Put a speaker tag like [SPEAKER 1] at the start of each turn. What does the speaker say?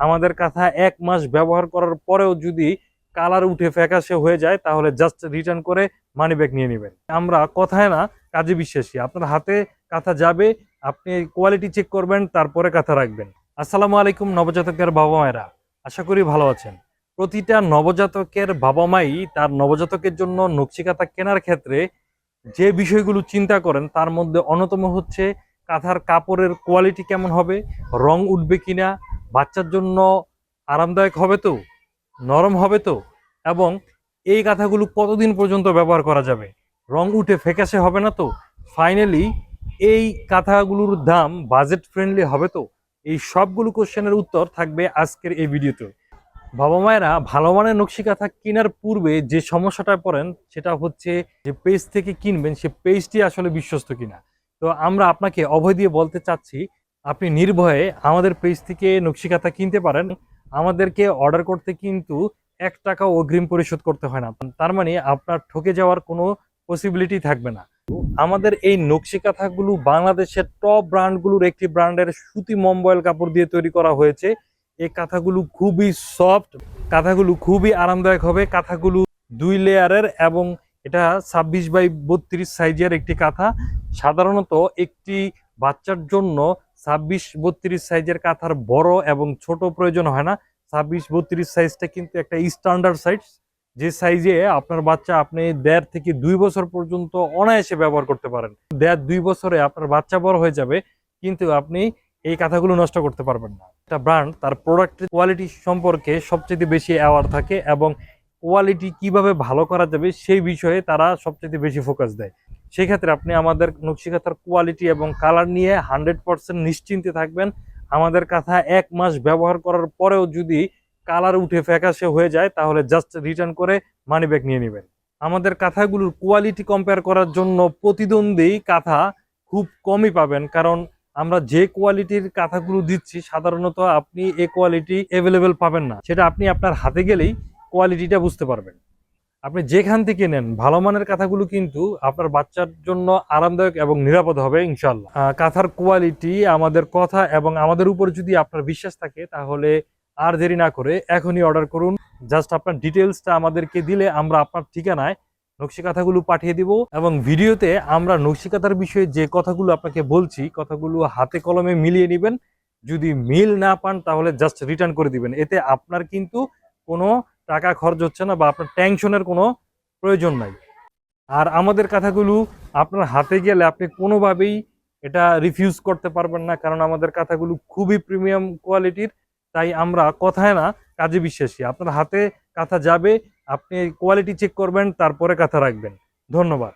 [SPEAKER 1] আমাদের কাঁথা এক মাস ব্যবহার করার পরেও যদি কালার উঠে ফ্যাকাশে হয়ে যায়, তাহলে জাস্ট রিটার্ন করে মানি ব্যাগ নিয়ে নেবেন। আমরা কথায় না, কাজে বিশ্বাসী। আপনার হাতে কাঁথা যাবে, আপনি কোয়ালিটি চেক করবেন, তারপরে কাঁথা রাখবেন। আসসালামু আলাইকুম, নবজাতকের বাবা মায়েরা। আশা করি ভালো আছেন। প্রতিটা নবজাতকের বাবা মাই তার নবজাতকের জন্য নকশি কাঁথা কেনার ক্ষেত্রে যে বিষয়গুলো চিন্তা করেন, তার মধ্যে অন্যতম হচ্ছে কাঁথার কাপড়ের কোয়ালিটি কেমন হবে, রং উঠবে কিনা বাচ্চার জন্য আরামদায়ক হবে তো? নরম হবে তো? এবং এই কাঁথাগুলো কতদিন পর্যন্ত ব্যবহার করা যাবে? রং উঠে ফেকাসে হবে না তো? ফাইনালি এই কাঁথাগুলোর দাম বাজেট ফ্রেন্ডলি হবে তো? এই সবগুলো কোশ্চেনের উত্তর থাকবে আজকের এই ভিডিওতে। বাবা মায়েরা ভালো মানের নকশি কাঁথা কেনার পূর্বে যে সমস্যাটায় পড়েন, সেটা হচ্ছে যে পেজ থেকে কিনবেন, সে পেজটি আসলে বিশ্বস্ত কিনা। তো আমরা আপনাকে অভয় দিয়ে বলতে চাচ্ছি আপনি নির্ভয়ে আমাদের পেজ থেকে নকশি কাঁথা কিনতে পারেন। আমাদেরকে অর্ডার করতে কিন্তু এক টাকা অগ্রিম পরিশোধ করতে হয় না। তার মানে আপনার ঠকে যাওয়ার কোনো পসিবিলিটি থাকবে না। আমাদের এই নকশি কাঁথাগুলো বাংলাদেশের টপ ব্র্যান্ডগুলোর একটি ব্র্যান্ডের সুতি মম্বয়েল কাপড় দিয়ে তৈরি করা হয়েছে। এই কাঁথাগুলো খুবই সফট কাঁথাগুলো খুবই আরামদায়ক হবে। কাঁথাগুলো দুই লেয়ারের এবং এটা ছাব্বিশ বাই বত্রিশ সাইজের একটি কাঁথা। সাধারণত একটি বাচ্চার জন্য ছাব্বিশ বত্রিশ সাইজের কাঁথার বড় এবং ছোট প্রয়োজন হয় না। ছাব্বিশ বত্রিশ সাইজটা কিন্তু একটা স্ট্যান্ডার্ড সাইজ যে সাইজে আপনার বাচ্চা আপনি দেড় থেকে দুই বছর পর্যন্ত অনায়াসে ব্যবহার করতে পারেন। দেড় দুই বছরে আপনার বাচ্চা বড় হয়ে যাবে, কিন্তু আপনি এই কাঁথাগুলো নষ্ট করতে পারবেন না। একটা ব্র্যান্ড তার প্রোডাক্টের কোয়ালিটি সম্পর্কে সবচেয়ে বেশি অ্যাওয়ার থাকে এবং কোয়ালিটি কীভাবে ভালো করা যাবে সেই বিষয়ে তারা সবচেয়ে বেশি ফোকাস দেয়। সেক্ষেত্রে আপনি আমাদের নকশিকাথার কোয়ালিটি এবং কালার নিয়ে হান্ড্রেড পার্সেন্ট নিশ্চিন্তে থাকবেন। আমাদের কাঁথা এক মাস ব্যবহার করার পরেও যদি কালার উঠে ফ্যাকাশে হয়ে যায়, তাহলে জাস্ট রিটার্ন করে মানি ব্যাগ নিয়ে নেবেন। আমাদের কাঁথাগুলোর কোয়ালিটি কম্পেয়ার করার জন্য প্রতিদ্বন্দ্বী কাঁথা খুব কমই পাবেন, কারণ আমরা যে কোয়ালিটির কাঁথাগুলো দিচ্ছি, সাধারণত আপনি এ কোয়ালিটি অ্যাভেলেবেল পাবেন না। সেটা আপনি আপনার হাতে গেলেই কোয়ালিটিটা বুঝতে পারবেন। আপনি যেখান থেকে নেন, ভালো মানের কাঁথাগুলো কিন্তু আপনার বাচ্চার জন্য আরামদায়ক এবং নিরাপদ হবে ইনশাল্লাহ কাঁথার কোয়ালিটি আমাদের কথা এবং আমাদের উপর যদি আপনার বিশ্বাস থাকে, তাহলে আর দেরি না করে এখনই অর্ডার করুন। জাস্ট আপনার ডিটেলসটা আমাদেরকে দিলে আমরা আপনার ঠিকানায় নকশি কাঁথাগুলো পাঠিয়ে দিব এবং ভিডিওতে আমরা নকশি কাঁথার বিষয়ে যে কথাগুলো আপনাকে বলছি, কথাগুলো হাতে কলমে মিলিয়ে নেবেন। যদি মিল না পান, তাহলে জাস্ট রিটার্ন করে দিবেন। এতে আপনার কিন্তু কোনো টাকা খরচ হচ্ছে না বা আপনার টেনশনের কোনো প্রয়োজন নাই। আর আমাদের কথাগুলো আপনার হাতে গেলে আপনি কোনোভাবেই এটা রিফিউজ করতে পারবেন না, কারণ আমাদের কথাগুলো খুবই প্রিমিয়াম কোয়ালিটির তাই আমরা কথায় না, কাজে বিশ্বাসী। আপনার হাতে কাঁথা যাবে, আপনি কোয়ালিটি চেক করবেন, তারপরে কাঁথা রাখবেন। ধন্যবাদ।